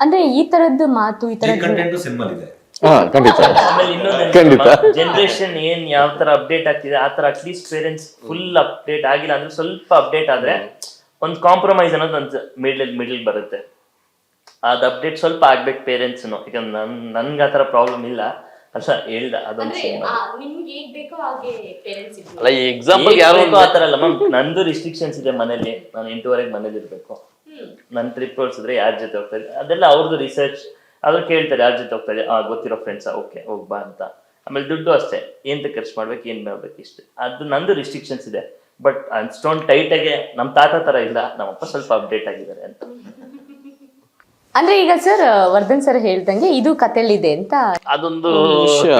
ಅಂದ್ರೆ ಈ ತರದ್ದು ಮಾತು ಈ ತರದ್ದು ಕಂಟೆಂಟ್ ಸಿನಿಮಾ ಇದೆ ಹಾ ಖಂಡಿತ. ಆಮೇಲೆ ಖಂಡಿತ. ಜನರೇಷನ್ ಏನ್ ಯಾವ ತರ ಅಪ್ಡೇಟ್ ಆಗ್ತಿದೆ ಆ ತರ ಅಟ್ಲೀಸ್ಟ್ ಪೇರೆಂಟ್ಸ್ ಫುಲ್ ಅಪ್ಡೇಟ್ ಆಗಿಲ್ಲ ಅಂದ್ರೆ ಸ್ವಲ್ಪ ಅಪ್ಡೇಟ್ ಆದ್ರೆ ಒಂದು ಕಾಂಪ್ರಮೈಸ್ ಅನ್ನೋದು ಒಂದು ಮಿಡ್ಲ್ ಮಿಡ್ಲ್ ಬರುತ್ತೆ. ಅದ್ ಅಪ್ಡೇಟ್ ಸ್ವಲ್ಪ ಆಗ್ಬೇಕು ಪೇರೆಂಟ್ಸ್ನು ಯಾಕಂದ್ರೆ ನನ್ ನನ್ಗೆ ಆ ಥರ ಪ್ರಾಬ್ಲಮ್ ಇಲ್ಲ. ಅಲ್ಲ ಹೇಳ್ದ ಅದೊಂದು ನಿಮ್ಗೆ ಹೇಗ್ ಬೇಕೋ ಹಾಗೆ ಪೇರೆಂಟ್ಸ್ ಅಲ್ಲ ಈ ಎಕ್ಸಾಂಪಲ್ ಯಾರು ಯಾರು ಆತರ ಅಲ್ಲ ಮ್ಯಾಮ್ ನಂದು ರಿಸ್ಟ್ರಿಕ್ಷನ್ಸ್ ಇದೆ ಮನೇಲಿ. ನಾನು ಎಂಟೂವರೆಗೆ ಮನೇಲಿ ಇರ್ಬೇಕು. ನನ್ ಟ್ರಿಪ್ ಹೊಡ್ಸಿದ್ರೆ ಯಾರ ಜೊತೆ ಹೋಗ್ತಾರೆ ಇದೆ ಅದೆಲ್ಲ ಅವ್ರದ್ದು ರಿಸರ್ಚ್ ಅವ್ರು ಕೇಳ್ತಾರೆ ಯಾರ ಜೊತೆ ಹೋಗ್ತಾರೆ ಇದೆ ಆ ಗೊತ್ತಿರೋ ಫ್ರೆಂಡ್ಸ್ ಓಕೆ ಹೋಗ್ಬಾ ಅಂತ. ಆಮೇಲೆ ದುಡ್ಡು ಅಷ್ಟೇ. ಎಂತ ಖರ್ಚು ಮಾಡ್ಬೇಕು ಏನ್ ಮಾಡ್ಬೇಕು ಇಷ್ಟು. ಅದು ನಂದು ರಿಸ್ಟ್ರಿಕ್ಷನ್ಸ್ ಇದೆ. ಬಟ್ ಅಷ್ಟೊಂದು ಟೈಟ್ ಆಗಿ ನಮ್ ತಾತ ತರ ಇಲ್ಲ. ನಮ್ಮಪ್ಪ ಸ್ವಲ್ಪ ಅಪ್ಡೇಟ್ ಆಗಿದ್ದಾರೆ ಅಂತ. ಅಂದ್ರೆ ಈಗ ಸರ್ ವರ್ಧನ್ ಸರ್ ಹೇಳ್ದಂಗೆ ಇದು ಕತೆಲ್ಲಿದೆ ಅಂತ ಅದೊಂದು ವಿಷಯ.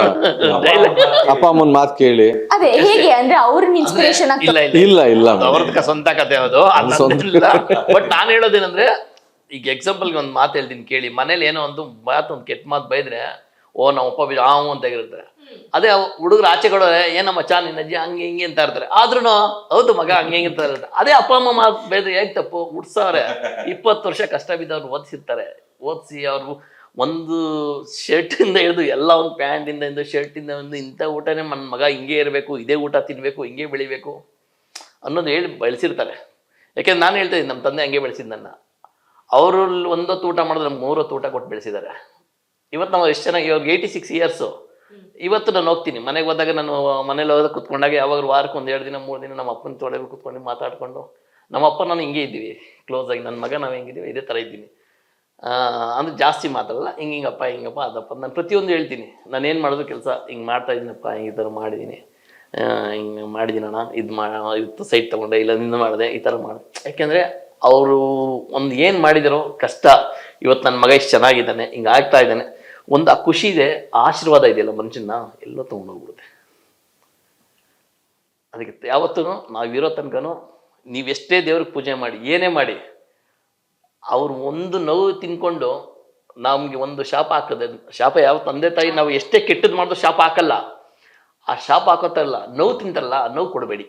ಅಪ್ಪ ಅಮ್ಮನ್ ಮಾತು ಕೇಳಿ. ಅದೇ ಹೇಗೆ ಅಂದ್ರೆ ಅವ್ರನ್ನ ಇನ್ಸ್ಪಿರೇಷನ್ ಇಲ್ಲ ಇಲ್ಲ ಇಲ್ಲ ಇಲ್ಲ. ಅದು ಅವ್ರದ್ದು ಸ್ವಂತ ಕತೆ ಅದು. ಬಟ್ ನಾನು ಹೇಳೋದೇನಂದ್ರೆ ಈಗ ಎಕ್ಸಾಂಪಲ್ ಒಂದು ಮಾತು ಹೇಳ್ತೀನಿ ಕೇಳಿ. ಮನೇಲಿ ಏನೋ ಒಂದು ಮಾತು ಒಂದು ಕೆಟ್ಟ ಮಾತು ಬೈದ್ರೆ ಓ ನಮ್ಮಪ್ಪ ಬೀಜ ಆವು ಅಂತ ಇರುತ್ತೆ ಅದೇ ಹುಡುಗರು ಆಚೆ ಕೊಡೋರೆ ಏನಮ್ಮ ಚಾ ನಿನ್ನ ಅಜ್ಜಿ ಹಂಗೆ ಹಿಂಗೆ ಅಂತ ಇರ್ತಾರೆ. ಆದ್ರೂ ಹೌದು ಮಗ, ಹಂಗೆ ಹಿಂಗೆ ಅಂತ ಅದೇ ಅಪ್ಪ, ಅಮ್ಮ ಮಾತು ಬೇರೆ ಹೇಗೆ ತಪ್ಪು? ಹುಡ್ಸವ್ರೆ. ಇಪ್ಪತ್ತು ವರ್ಷ ಕಷ್ಟ ಬಿದ್ದವ್ರು ಓದಿಸಿರ್ತಾರೆ. ಓದಿಸಿ ಅವ್ರು ಒಂದು ಶರ್ಟಿಂದ ಹಿಡಿದು ಎಲ್ಲ ಒಂದು ಪ್ಯಾಂಟಿಂದ ಇಂದ ಶರ್ಟಿಂದ ಒಂದು ಇಂಥ ಊಟನೇ ನನ್ನ ಮಗ ಹಿಂಗೆ ಇರಬೇಕು, ಇದೇ ಊಟ ತಿನ್ನಬೇಕು ಹಿಂಗೆ ಬೆಳಿಬೇಕು ಅನ್ನೋದು ಹೇಳಿ ಬೆಳೆಸಿರ್ತಾರೆ. ಯಾಕೆಂದ್ರೆ ನಾನು ಹೇಳ್ತಾ ಇದ್ದೀನಿ, ನಮ್ಮ ತಂದೆ ಹಂಗೆ ಬೆಳೆಸಿದ್ ನನ್ನ. ಅವರು ಒಂದೊತ್ತು ಊಟ ಮಾಡಿದ್ರೆ ಮೂರೊತ್ತು ಊಟ ಕೊಟ್ಟು ಬೆಳೆಸಿದ್ದಾರೆ. ಇವತ್ತು ನಾವು ಎಷ್ಟು ಚೆನ್ನಾಗಿ ಇವಾಗ ಏಯ್ಟಿ ಸಿಕ್ಸ್ ಇಯರ್ಸು ಇವತ್ತು ನಾನು ಹೋಗ್ತೀನಿ. ಮನೆಗೆ ಹೋದಾಗ ನಾನು, ಮನೇಲಿ ಹೋದಾಗ ಕುತ್ಕೊಂಡಾಗ ಯಾವಾಗ ವಾರಕ್ಕೆ ಒಂದು ಎರಡು ದಿನ, ಮೂರು ದಿನ ನಮ್ಮ ಅಪ್ಪನ ತೊಳೆ ಕುತ್ಕೊಂಡು ಮಾತಾಡ್ಕೊಂಡು, ನಮ್ಮ ಅಪ್ಪ ನಾನು ಹಿಂಗೆ ಇದ್ದೀವಿ. ಕ್ಲೋಸ್ ಆಗಿ ನನ್ನ ಮಗ ನಾವು ಹೆಂಗಿದ್ದೀವಿ ಇದೇ ಥರ ಇದ್ದೀನಿ. ಅಂದ್ರೆ ಜಾಸ್ತಿ ಮಾತಾಡಲ್ಲ, ಹಿಂಗೆ ಹಿಂಗಪ್ಪ ಹಿಂಗಪ್ಪ ಅದಪ್ಪ ನಾನು ಪ್ರತಿಯೊಂದು ಹೇಳ್ತೀನಿ. ನಾನು ಏನು ಮಾಡೋದು ಕೆಲಸ? ಹಿಂಗೆ ಮಾಡ್ತಾ ಇದ್ದೀನಪ್ಪ, ಈ ಥರ ಮಾಡಿದ್ದೀನಿ ಹಿಂಗೆ ಮಾಡಿದ್ದೀನಣ್ಣ ಇದು ಮಾ, ಇವತ್ತು ಸೈಟ್ ತೊಗೊಂಡೆ, ಇಲ್ಲ ನಿಂದ ಮಾಡಿದೆ, ಈ ಥರ ಮಾಡಿದೆ ಯಾಕೆಂದರೆ ಅವರು ಒಂದು ಏನು ಮಾಡಿದಾರೋ ಕಷ್ಟ. ಇವತ್ತು ನನ್ನ ಮಗ ಇಷ್ಟು ಚೆನ್ನಾಗಿದ್ದಾನೆ, ಹಿಂಗೆ ಆಗ್ತಾ ಇದ್ದಾನೆ. ಒಂದು ಆ ಖುಷಿ ಇದೆ, ಆಶೀರ್ವಾದ ಇದೆಯಲ್ಲ ಮನುಷ್ಯನ ಎಲ್ಲ ತೊಗೊಂಡೋಗ್ಬಿಡುತ್ತೆ. ಅದಕ್ಕೆ ಯಾವತ್ತೂ ನಾವಿರೋ ತನಕನೂ ನೀವೆಷ್ಟೇ ದೇವ್ರಿಗೆ ಪೂಜೆ ಮಾಡಿ, ಏನೇ ಮಾಡಿ, ಅವ್ರು ಒಂದು ನೋವು ತಿನ್ಕೊಂಡು ನಮ್ಗೆ ಒಂದು ಶಾಪ ಹಾಕದೆ, ಶಾಪ ಯಾವ ತಂದೆ ತಾಯಿ ನಾವು ಎಷ್ಟೇ ಕೆಟ್ಟದ್ದು ಮಾಡಿದ್ರು ಶಾಪ ಹಾಕಲ್ಲ. ಆ ಶಾಪ ಹಾಕೋತಾರಲ್ಲ, ನೋವು ತಿಂತಾರಲ್ಲ, ಆ ನೋವು ಕೊಡಬೇಡಿ.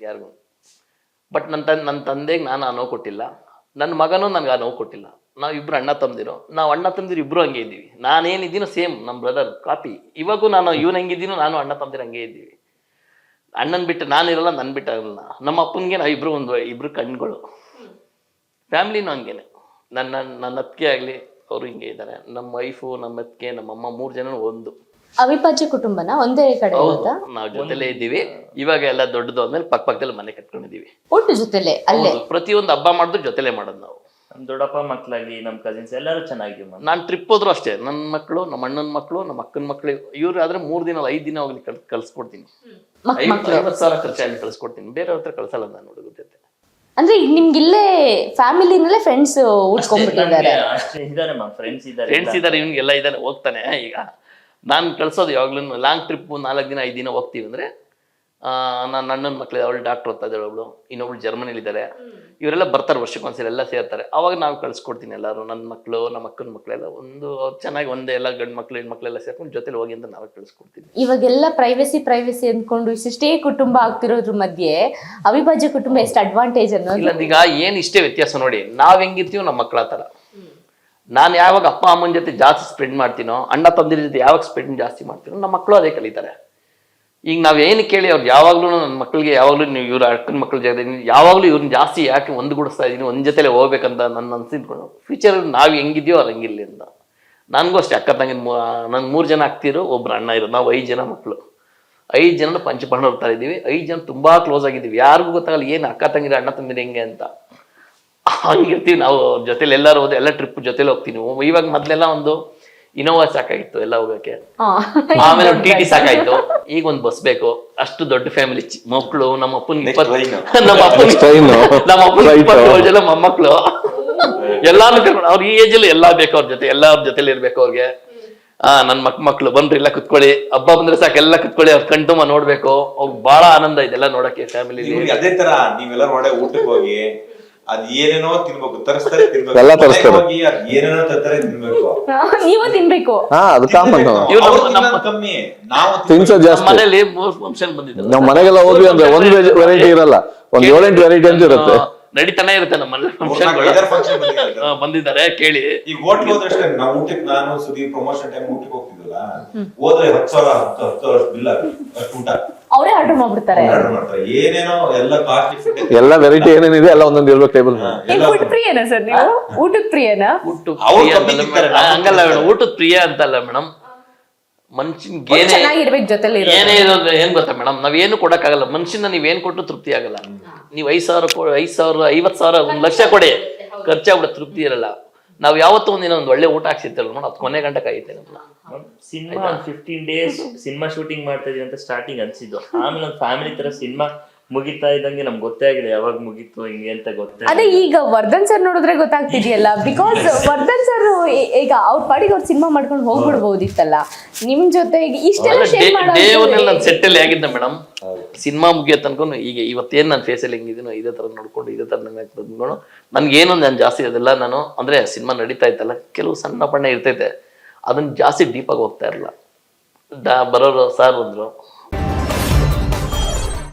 ಯಾರಿಗೂ. ಬಟ್ ನನ್ನ ತನ್ ನನ್ನ ತಂದೆಗೆ ನಾನು ಆ ನೋವು ಕೊಟ್ಟಿಲ್ಲ. ನನ್ನ ಮಗನೂ ನನಗೆ ಆ ನೋವು ಕೊಟ್ಟಿಲ್ಲ. ನಾವು ಇಬ್ರು ಅಣ್ಣ ತಂದಿರೋ ನಾವು ಅಣ್ಣ ತಮ್ಮದಿರು ಇಬ್ರು ಹಂಗೆ ಇದ್ದೀವಿ. ನಾನೇನಿದ್ದೀನೋ ಸೇಮ್ ನಮ್ಮ ಬ್ರದರ್ ಕಾಪಿ. ಇವಾಗೂ ನಾನು ಇವನು ಹೆಂಗಿದ್ದೀನೋ ನಾನು ಅಣ್ಣ ತಮ್ಮದಿರು ಹಂಗೆ ಇದ್ದೀವಿ. ಅಣ್ಣನ ಬಿಟ್ಟು ನಾನಿರಲ್ಲ ನನ್ನ ಬಿಟ್ಟು ಇರಲ್ಲ. ನಮ್ಮ ಅಪ್ಪನಿಗೆ ನಾವು ಇಬ್ರು ಒಂದು ಇಬ್ರು ಕಣ್ಗಳು. ಫ್ಯಾಮ್ಲಿನೂ ಹಂಗೇನೆ. ನನ್ನ ನನ್ನ ಅತ್ತಿಗೆ ಆಗಲಿ ಅವರು ಹಿಂಗೆ ಇದ್ದಾರೆ ನಮ್ಮ ವೈಫು ನಮ್ಮ ಅತ್ತಿಗೆ ನಮ್ಮ ಅಮ್ಮ ಮೂರು ಜನ ಒಂದು. ಅವಿಭಾಜ್ಯ ಕುಟುಂಬನ ಒಂದೇ ಕಡೆ ಹೌದು. ನಾವು ಜೊತೆಲೇ ಇದ್ದೀವಿ. ಇವಾಗ ಎಲ್ಲ ದೊಡ್ಡದು ಅಂದ್ಮೇಲೆ ಪಕ್ಕ ಪಕ್ಕದಲ್ಲಿ ಮನೆ ಕಟ್ಕೊಂಡಿದ್ದೀವಿ. ಒಟ್ಟು ಜೊತೆಲೆ ಅಲ್ಲೇ? ಪ್ರತಿಯೊಂದು ಹಬ್ಬ ಮಾಡಿದ್ರು ಜೊತೆಲೆ ಮಾಡೋದು ನಾವು. ನಮ್ ದೊಡ್ಡಪ್ಪ ಮಕ್ಕಳಾಗ್ಲಿ ನಮ್ ಕಸಿನ್ಸ್ ಎಲ್ಲರೂ ಚೆನ್ನಾಗಿದ್ದೀವಿ ಮ್ಯಾಮ್ ನಾನು ಟ್ರಿಪ್ ಹೋದ್ರು ಅಷ್ಟೇ. ನನ್ನ ಮಕ್ಕಳು ನಮ್ಮ ಅಣ್ಣನ ಮಕ್ಕಳು ನಮ್ಮ ಅಕ್ಕನ ಮಕ್ಕಳು ಇವ್ರು ಆದ್ರೆ ಮೂರು ದಿನ ಐದು ದಿನ ಹೋಗ್ಲಿ ಕಲ್ ಕಳ್ಸ್ಕೊಡ್ತೀನಿ. ಮಕ್ ಐವತ್ತು ಐವತ್ತು ಸಾವಿರ ಖರ್ಚಾಗಿ ಕಳ್ಸ್ಕೊಡ್ತೀನಿ. ಬೇರೆಯವ್ರ ಹತ್ರ ಕಳ್ಸಲ್ಲ ನಾನು ಹುಡುಗರ ಜೊತೆ ಅಂದ್ರೆ ನಿಮ್ಗೆ ಇಲ್ಲೇ ಫ್ಯಾಮಿಲಿನಲ್ಲೇ ಫ್ರೆಂಡ್ಸ್ ಉಟ್ಕೊಂಡ್ಬಿಟ್ಟಿದ್ದಾರೆ ಅಷ್ಟೇ ಇದಾರೆ ಮ್ಯಾಮ್ ಫ್ರೆಂಡ್ಸ್ ಇದ್ದಾರೆ ಫ್ರೆಂಡ್ಸ್ ಇದ್ದಾರೆ ಇವ್ನಿಗೆಲ್ಲ ಇದ್ದಾನೆ ಹೋಗ್ತಾನೆ. ಈಗ ನಾನು ಕಳ್ಸೋದು ಯಾವಾಗ್ಲೂ ಲಾಂಗ್ ಟ್ರಿಪ್ ನಾಲ್ಕು ದಿನ ಐದು ದಿನ ಹೋಗ್ತೀವಿ ಅಂದ್ರೆ ನನ್ನ ಅಣ್ಣನ ಮಕ್ಕಳಿದೆ ಅವಳು ಡಾಕ್ಟರ್ ಓದ್ತಾ ಇದ್ದಾಳೆ ಅವಳು ಇನ್ನೊಬ್ಳು ಜರ್ಮನಿಲಿ ಇದ್ದಾರೆ ಇವರೆಲ್ಲ ಬರ್ತಾರೆ ವರ್ಷಕ್ಕೊಂದ್ಸಲ ಎಲ್ಲ ಸೇರ್ತಾರೆ. ಅವಾಗ ನಾವು ಕಳ್ಸ್ಕೊಡ್ತೀನಿ ಎಲ್ಲರೂ ನನ್ನ ಮಕ್ಕಳು ನಮ್ಮ ಅಕ್ಕನ ಮಕ್ಕಳೆಲ್ಲ ಒಂದು ಚೆನ್ನಾಗಿ ಒಂದೇ ಎಲ್ಲ ಗಂಡು ಹೆಣ್ಣು ಮಕ್ಕಳೆಲ್ಲ ಸೇರ್ಕೊಂಡು ಜೊತೆಲಿ ಹೋಗಿ ಅಂತ ನಾವೇ ಕಳ್ಸಿಕೊಡ್ತೀವಿ. ಇವಾಗೆಲ್ಲ ಪ್ರೈವಸಿ ಪ್ರೈವಸಿ ಅಂದ್ಕೊಂಡು ಇಷ್ಟೇ ಕುಟುಂಬ ಆಗ್ತಿರೋದ್ರ ಮಧ್ಯೆ ಅವಿಭಾಜ್ಯ ಕುಟುಂಬ ಎಷ್ಟು ಅಡ್ವಾಂಟೇಜ್ ಅನ್ನೋದು. ಇಲ್ಲ ಈಗ ಏನ್ ಇಷ್ಟೇ ವ್ಯತ್ಯಾಸ ನೋಡಿ ನಾವ್ ಹೆಂಗಿರ್ತೀವೋ ನಮ್ಮ ಮಕ್ಕಳ ತರ ನಾನು ಯಾವಾಗ ಅಪ್ಪ ಅಮ್ಮನ ಜೊತೆ ಜಾಸ್ತಿ ಸ್ಪೆಂಡ್ ಮಾಡ್ತೀನೋ ಅಣ್ಣ ತಂದಿರ ಜೊತೆ ಯಾವಾಗ ಸ್ಪೆಂಡ್ ಜಾಸ್ತಿ ಮಾಡ್ತೀನೋ ನಮ್ಮ ಮಕ್ಕಳು ಅದೇ ಕಲಿತಾರೆ. ಈಗ ನಾವು ಏನು ಕೇಳಿ ಅವ್ರು ಯಾವಾಗಲೂ ನನ್ನ ಮಕ್ಕಳಿಗೆ ಯಾವಾಗಲೂ ನೀವು ಇವ್ರ ಅಕ್ಕನ ಮಕ್ಕಳ ಜೊತೆ ಯಾವಾಗಲೂ ಇವ್ರನ್ನ ಜಾಸ್ತಿ ಯಾಕೆ ಒಂದುಗೂಡಿಸ್ತಾ ಇದ್ದೀನಿ ಒಂದು ಜೊತೆಲೆ ಹೋಗ್ಬೇಕಂತ ನನ್ನ ಅನ್ಸಿದ್ಕೊಂಡು ಫ್ಯೂಚರ್ ನಾವು ಹೆಂಗಿದ್ಯೋ ಅವ್ರು ಹಂಗಿಲ್ಲ ಅಂತ. ನನಗೂ ಅಷ್ಟೇ, ಅಕ್ಕ ತಂಗಿನ ನನ್ನ ಮೂರು ಜನ ಆಗ್ತಿರೋ ಒಬ್ಬರು ಅಣ್ಣ ಇರೋ ನಾವು ಐದು ಜನ ಮಕ್ಕಳು ಐದು ಜನ ಪಂಚಪಾಂಡವ್ರ ತರ ಇದ್ದೀವಿ, ಐದು ಜನ ತುಂಬ ಕ್ಲೋಸ್ ಆಗಿದ್ದೀವಿ. ಯಾರಿಗೂ ಗೊತ್ತಾಗಲ್ಲ, ಏನು ಅಕ್ಕ ತಂಗಿರ ಅಣ್ಣ ತಂದಿರ ಹೆಂಗೆ ಅಂತ. ಹಂಗಿರ್ತೀವಿ ನಾವು, ಅವ್ರ ಜೊತೆಲಿ ಎಲ್ಲರೂ ಹೋದ್ರೆ, ಎಲ್ಲ ಟ್ರಿಪ್ ಜೊತೆಲಿ ಹೋಗ್ತೀವಿ ನಾವು. ಇವಾಗ ಮೊದಲೆಲ್ಲ ಒಂದು ಇನೋವಾ ಸಾಕಾಗಿತ್ತು. ಎಲ್ಲ ಹೋಗಕ್ಕೆ. ಆಮೇಲೆ ಟಿ ಟಿ ಸಾಕಾಯ್ತು. ಈಗ ಒಂದು ಬಸ್ ಬೇಕು. ಅಷ್ಟು ದೊಡ್ಡ ಫ್ಯಾಮಿಲಿ ಮಕ್ಕಳು ನಮ್ಮ ಅಪ್ಪನ. ನಮ್ಮ ಅಪ್ಪನ. ನಮ್ಮ ಅಪ್ಪನ. ಇಪ್ಪತ್ತೇಳು ಜನ ಮೊಮ್ಮಕ್ಕಳು ಎಲ್ಲಾನು ಕರ್ಕೊಂಡು ಅವ್ರ ಈ ಏಜ್ ಅಲ್ಲಿ ಎಲ್ಲಾ ಬೇಕು ಅವ್ರ ಜೊತೆ. ಎಲ್ಲಾರ ಜೊತೆಲಿ ಇರ್ಬೇಕು ಅವ್ರಿಗೆ. ಆ ನನ್ ಮಕ್ ಮಕ್ಳು ಬಂದ್ರಿ ಎಲ್ಲ ಕುತ್ಕೊಳ್ಳಿ. ಹಬ್ಬ ಬಂದ್ರೆ ಸಾಕು ಎಲ್ಲ ಕುತ್ಕೊಳ್ಳಿ. ಅವ್ರ ಕಣ್ತುಂಬ ನೋಡ್ಬೇಕು. ಅವ್ರಿಗೆ ಬಹಳ ಆನಂದ ಇದೆಲ್ಲ ನೋಡಕ್ಕೆ ಫ್ಯಾಮಿಲಿ ಅದೇ ತರ ನೀವೆಲ್ಲ ಒಳ್ಳೆ ಊಟಕ್ಕೆ ಹೋಗಿ ಅದ್ ಏನೇನೋ ತಿನ್ಬೇಕು ತರಿಸ್ತಾರೆ ತಿನ್ಬೇಕು. ಎಲ್ಲ ತರಿಸ್ತಾರೆ. ಹೋಗಿ ಅದ್ ಏನೇನೋ ತರ್ತಾರೆ ತಿನ್ಬೇಕು. ನೀವು ತಿನ್ಬೇಕು. ಹಾ ಅದು ಕಾಮನ್ ಇವ್ರು ಅವ್ರು ನಮ್ಮ- ತಿನ್ನೋದು ಕಮ್ಮಿ. ನಾವು ತಿನ್ಸೋ ನಮ್ಮ ಜಾಸ್ತಿ. ಮನೇಲಿ ಮೂರ್ ಫಂಕ್ಷನ್ ಬಂದಿದ್ರು ನಾವ್ ಮನೆಗೆಲ್ಲ ಹೋದ್ವಿ ಅಂದ್ರೆ ಒಂದ್ ವೆರೈಟಿ ಇರಲ್ಲ. ಒಂದ್ ಏಳೆಂಟು ವೆರೈಟಿ ಅಂತ ಇರುತ್ತೆ ನಡೀತಾನೆ ಇರುತ್ತೆ ನಮ್ಮ ಮನೇಲಿ ಮೂರ್ನಾಲ್ಕು ಫಂಕ್ಷನ್ಗಳು ಐದಾರು function ಬಂದಿದೆ. ಬಂದಿದ್ದಾರೆ ಕೇಳಿ. ಈಗ ಹೋಟ್ಲ್ ಹೋದ್ರಷ್ಟೇ ನಾವು ಊಟಕ್ಕೆ ನಾನು ಸುದೀಪ್ ಪ್ರಮೋಷನ್ ಟೈಮ್ ಊಟಕ್ಕೆ ಹೋಗ್ತಿದ್ವಲ್ಲ ಹೋದ್ರೆ ಹತ್ತು ಸಾವಿರ ಹತ್ತು ಹತ್ತು ವರ್ಷ ಬಿಲ್ ಅಷ್ಟು ಊಟ. ಅವರೇ ಆರ್ಡರ್ ಮಾಡ್ಬಿಡ್ತಾರೆ. ಆರ್ಡರ್ ಮಾಡ್ತಾರೆ. ಏನೇನೋ ಎಲ್ಲ ಕಾಸ್ಟ್ಲಿ ಫುಡ್ ಎಲ್ಲ ವೆರೈಟಿ ಏನೇನಿದೆ ಎಲ್ಲ ಒಂದೊಂದು ಇರ್ಬೇಕು ಟೇಬಲ್ ಏನ್ ಫುಡ್ ಪ್ರಿಯನಾ ಸರ್ ನೀವು? ಊಟದ ಪ್ರಿಯನಾ? ಊಟ ಅವ್ರು ಪ್ರಿಯ ಕಮ್ಮಿ ಅಂತಲ್ಲ ತಿಂತಾರೆ, ಮೇಡಮ್ ನಾವು ಹಂಗಲ್ಲ ಕಮ್ಮಿ ಮೇಡಮ್ ಊಟದ ಪ್ರಿಯ ಅಂತಲ್ಲ ಮೇಡಮ್. ಮನುಷ್ಯನ್ಗೆ ಏನೇ ಚೆನ್ನಾಗಿರ್ಬೇಕು ಜೊತೆಲಿ ಏನೇ ಇರೋದು ಏನ್ ಗೊತ್ತಾ ಮೇಡಮ್ ನಾವೇನು ಕೊಡಕ್ಕಾಗಲ್ಲ. ಮನುಷ್ಯನ ನೀವೇನ್ ಕೊಟ್ಟು ತೃಪ್ತಿ ಆಗಲ್ಲ. ನೀವು ಐದ್ ಸಾವಿರ ಐದ್ ಸಾವಿರ ಐವತ್ ಸಾವಿರ ಒಂದ್ ಲಕ್ಷ ಕೊಡಿ. ಖರ್ಚಾಗ್ಬಿಡ ತೃಪ್ತಿ ಇರಲ್ಲ. ನಾವ್ ಯಾವತ್ತೂ ಒಂದಿನ ಒಂದ್ ಒಳ್ಳೆ ಊಟ ಹಾಕ್ಸಿರ್ತಲ್ಲ ನೋಡಿ ಅದ್ ಕೊನೆ ಗಂಟೆ ಕಾಯುತ್ತೆ ನಮ್ಮನ್ನ ಸಿನಿಮಾ ಒಂದ್ ಫಿಫ್ಟೀನ್ ಡೇಸ್ ಸಿನಿಮಾ ಶೂಟಿಂಗ್ ಮಾಡ್ತಾ ಇದೀವಿ ಅಂತ ಸ್ಟಾರ್ಟಿಂಗ್ ಅನ್ಸಿದ್ದು. ಆಮೇಲೆ ಒಂದು ಫ್ಯಾಮಿಲಿ ತರ ಸಿನಿಮಾ ಮುಗಿತಾ ಇದ್ದಂಗೆ ನಮ್ಗೆ ಗೊತ್ತೇ ಆಗಿಲ್ಲ ಯಾವಾಗ ಮುಗೀತು ಹಿಂಗೆ ಅಂತ ಗೊತ್ತೇ ಅದೇ ಈಗ ವರ್ಧನ್ ಸರ್ ನೋಡಿದ್ರೆ ಗೊತ್ತಾಗ್ತಿದೆಯಲ್ಲ? ಬಿಕಾಸ್ ವರ್ಧನ್ ಸರ್ ಈಗ ಅವ್ರ ಪಾಡಿಗೆ ಅವ್ರ ಸಿನಿಮಾ ಮಾಡ್ಕೊಂಡು ಹೋಗ್ಬಿಡ್ಬೋದಿತ್ತಲ್ಲ? ನಿಮ್ ಈಗ ಇಷ್ಟೆಲ್ಲ ಶೇರ್ ಮಾಡೋಣ ನಾನು ಮಾಡೋ ಸೆಟ್ ಅಲ್ಲಿ ಆಗಿದ್ದೆ ಮೇಡಮ್ ಸಿನಿಮಾ ಮುಗಿಯೋ ತನಕ ಈಗ ಇವತ್ತೇನ್ ನನ್ನ ಫೇಸಲ್ಲಿ ಹೆಂಗಿದೀನೋ ಇದೇ ತರ ನೋಡ್ಕೊಂಡು ಇದೇ ತರ ನಂಗೆ ನೋಡು ನನ್ಗೇನು ನಾನು ಜಾಸ್ತಿ ಅದೆಲ್ಲ ನಾನು ಅಂದ್ರೆ ಸಿನಿಮಾ ನಡೀತಾ ಇತ್ತಲ್ಲ ಕೆಲವು ಸಣ್ಣ ಪಣ್ಣ ಇರ್ತೈತೆ. ಅದನ್ನ ಜಾಸ್ತಿ ಡೀಪ್ ಆಗಿ ಹೋಗ್ತಾ ಇರಲ್ಲ ಬರೋರು ಸರ್ ಬಂದ್ರು.